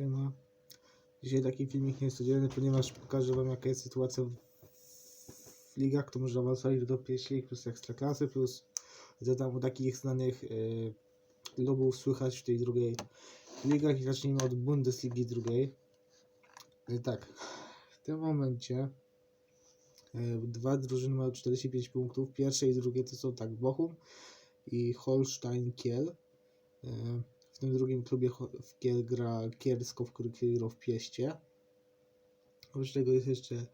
Siema. Dzisiaj taki filmik niecodzienny, ponieważ pokażę wam jaka jest sytuacja w, ligach, kto może awansować do pierwszej plus ekstraklasy, plus zadam o takich znanych y, klubów słychać w tej drugiej ligach i zacznijmy od Bundesligi drugiej. Y, tak, w tym momencie y, dwa drużyny mają 45 punktów, pierwsze i drugie to są tak Bochum i Holstein Kiel. Y, tym drugim klubie w Kiel gra Kiersko, w który w Pieście. Oprócz tego jest jeszcze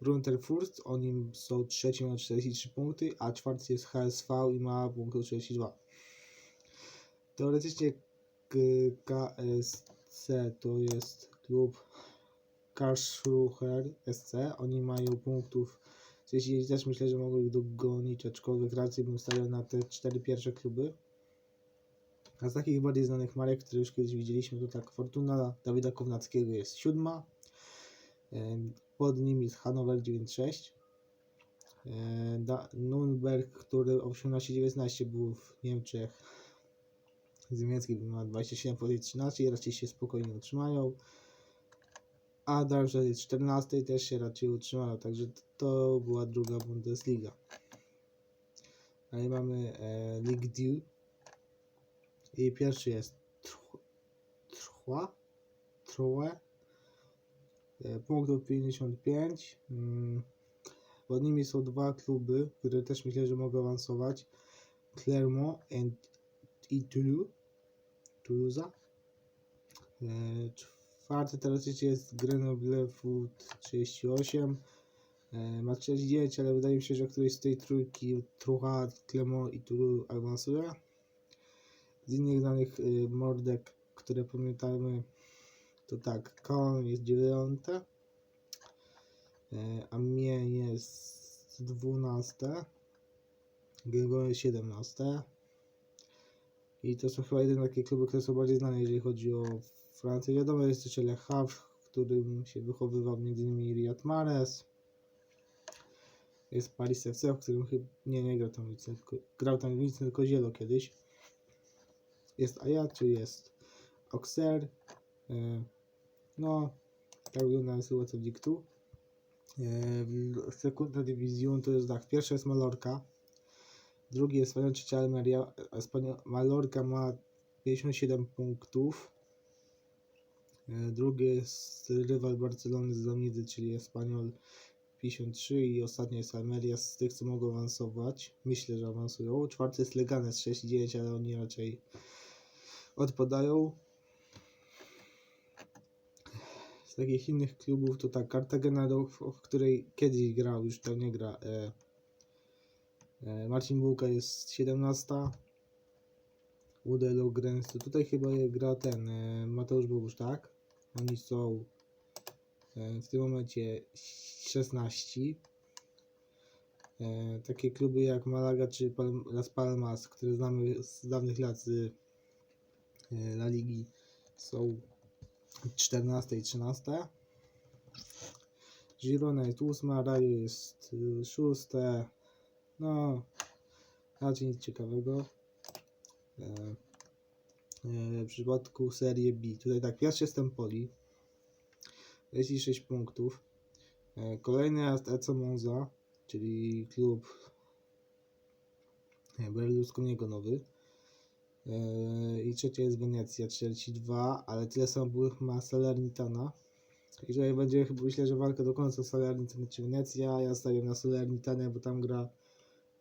Runterfurt, oni są trzeci, ma 43 punkty, a czwarty jest HSV i ma punktów 32. Teoretycznie KSC to jest klub Karlsruher SC, oni mają punktów 39, też myślę, że mogą ich dogonić, aczkolwiek raczej bym stawiał na te cztery pierwsze kluby. A z takich bardziej znanych marek, które już kiedyś widzieliśmy, to tak Fortuna Dawida Kownackiego jest siódma. Pod nim jest Hannover 96. E, Da- Nürnberg, który o 18-19 był w Niemczech z niemieckiej ma 27 pozycji 13 i raczej się spokojnie utrzymają. A Darmstadt jest 14 też się raczej utrzymają, także to była druga Bundesliga. Dalej mamy e, Ligue 2. I pierwszy jest Tr- Trła, Trołe, e, punktów 55. Mm, Pod nimi są dwa kluby, które też myślę, że mogą awansować. Clermont and i Toulouse. Toulouse. E, Czwarty teraz jest Grenoble Foot 38. E, Ma 39, ale wydaje mi się, że któryś z tej trójki Troyes, Clermont i Toulouse awansuje z innych znanych y, mordek, które pamiętamy, to tak, Kon jest dziewiąte, y, Amiens jest dwunaste, Gregor jest siedemnaste. I to są chyba jedyne takie kluby, które są bardziej znane, jeżeli chodzi o Francję. Wiadomo, jest jeszcze Le Havre, w którym się wychowywał m.in. Riyad Mahrez. Jest Paris FC, w którym chyba nie, nie grał tam nic, tylko, grał tam nic, tylko Zielo kiedyś jest Ajaccio, jest Auxerre. e, No, tak wygląda sytuacja w Diktu. E, Sekunda Division to jest tak, pierwszy jest Mallorca, drugi jest Espanyol, trzecia Almeria. Espanyol- Mallorca ma 57 punktów. E, Drugi jest rywal Barcelony z Zamidy, czyli Espanyol 53 i ostatni jest Almeria z tych, co mogą awansować. Myślę, że awansują. Czwarty jest Leganes 69, ale oni raczej odpadają. Z takich innych klubów to tak, Cartagena, w której kiedyś grał, już tam nie gra. E, e, Marcin Bułka jest 17. Udelo Grens, to tutaj chyba gra ten e, Mateusz Bogusz, tak? Oni są e, w tym momencie 16. E, takie kluby jak Malaga czy Las Palmas, które znamy z dawnych lat z La Ligi są 14 i 13. Girona jest 8, Rayo jest 6. No, raczej nic ciekawego. E, e, W przypadku serii B, tutaj tak, pierwszy jest Empoli, 26 punktów. E, Kolejny jest ECO Monza, czyli klub Berlusconiego nowy. Yy, I trzecia jest Wenecja 42, ale tyle samo byłych ma Salernitana. I tutaj będzie chyba myślę, że walka do końca Salernitana czy Wenecja. Ja stawiam na Salernitanę, bo tam gra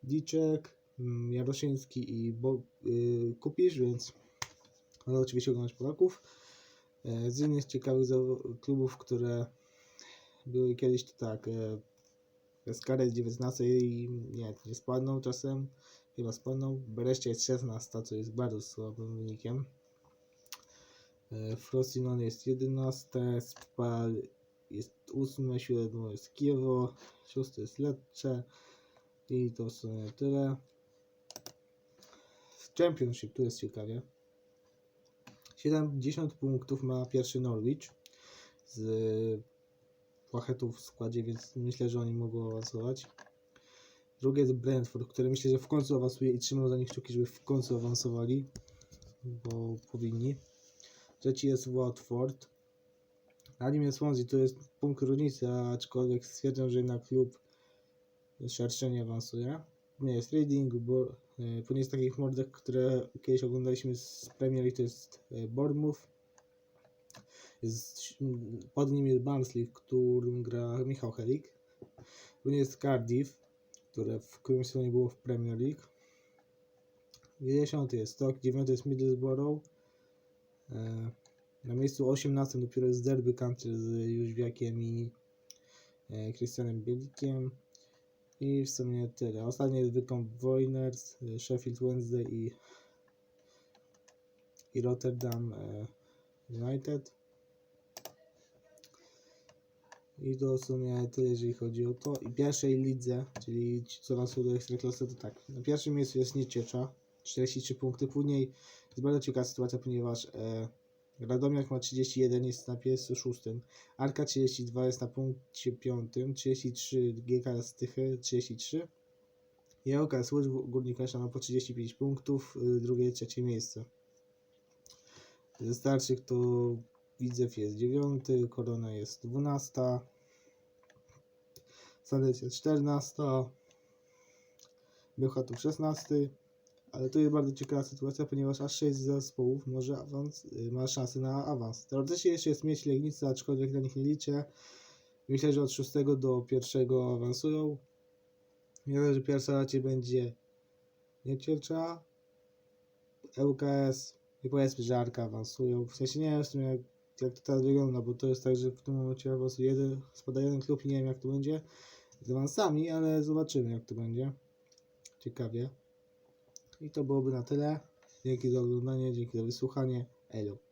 Diczek, mm, Jaroszyński i Bo, yy, Kupisz, więc ale oczywiście oglądać Polaków. Yy, Z innych ciekawych klubów, które były kiedyś to tak, yy, Skares 19 i nie, nie spadną czasem chyba spadną. Bereszcia jest 16, co jest bardzo słabym wynikiem. E, Frosinone jest 11, Spal jest 8, 7 jest Kiewo, 6 jest Lecce i to w sumie tyle. W Championship tu jest ciekawie. 70 punktów ma pierwszy Norwich z Płachetów w składzie, więc myślę, że oni mogą awansować. Drugie jest Brentford, który myślę, że w końcu awansuje i trzymam za nich kciuki, żeby w końcu awansowali, bo powinni. Trzeci jest Watford, Anime Swansea to jest punkt różnicy, aczkolwiek stwierdzam, że jednak klub szerszy nie awansuje. Nie jest Reading, bo e, później z takich mordek, które kiedyś oglądaliśmy z Premier League, to jest e, Bournemouth. Jest, pod nim jest Barnsley, w którym gra Michał Helik. Później jest Cardiff, które w którymś sezonie było w Premier League. 10 jest Stoke, 9 jest Middlesbrough. E, Na miejscu 18 dopiero jest Derby County z Jóźwiakiem i e, Christianem Bielikiem. I w sumie tyle. Ostatni jest Wycombe Voiners, e, Sheffield Wednesday i, i Rotterdam United. I to w sumie tyle, jeżeli chodzi o to. I pierwszej lidze, czyli ci, co awansują do Ekstraklasy, to tak. Na pierwszym miejscu jest Nieciecza, 43 punkty. Później jest bardzo ciekawa sytuacja, ponieważ e, Radomiak ma 31, jest na miejscu szóstym. Arka 32 jest na punkcie piątym. 33 GK Stychy 33. I ŁKS Łódź Górnik Lesza ma po 35 punktów, y, drugie trzecie miejsce. Ze starszych to Widzew jest 9, Korona jest 12, Sandec jest 14, Bełchatów 16, ale to jest bardzo ciekawa sytuacja, ponieważ aż 6 zespołów może awans, y, ma szansę na awans. Teoretycznie jeszcze jest Mieć Legnica, aczkolwiek na nich nie liczę. Myślę, że od 6 do 1 awansują. Myślę, że pierwsza raczej będzie Nieciecza, ŁKS i powiedzmy, że Arka awansują. W sensie nie wiem w sumie jak, to teraz wygląda, bo to jest tak, że w tym momencie awansuje jeden, spada jeden klub i nie wiem jak to będzie z awansami, ale zobaczymy jak to będzie. Ciekawie. I to byłoby na tyle. Dzięki za oglądanie, dzięki za wysłuchanie. Elo.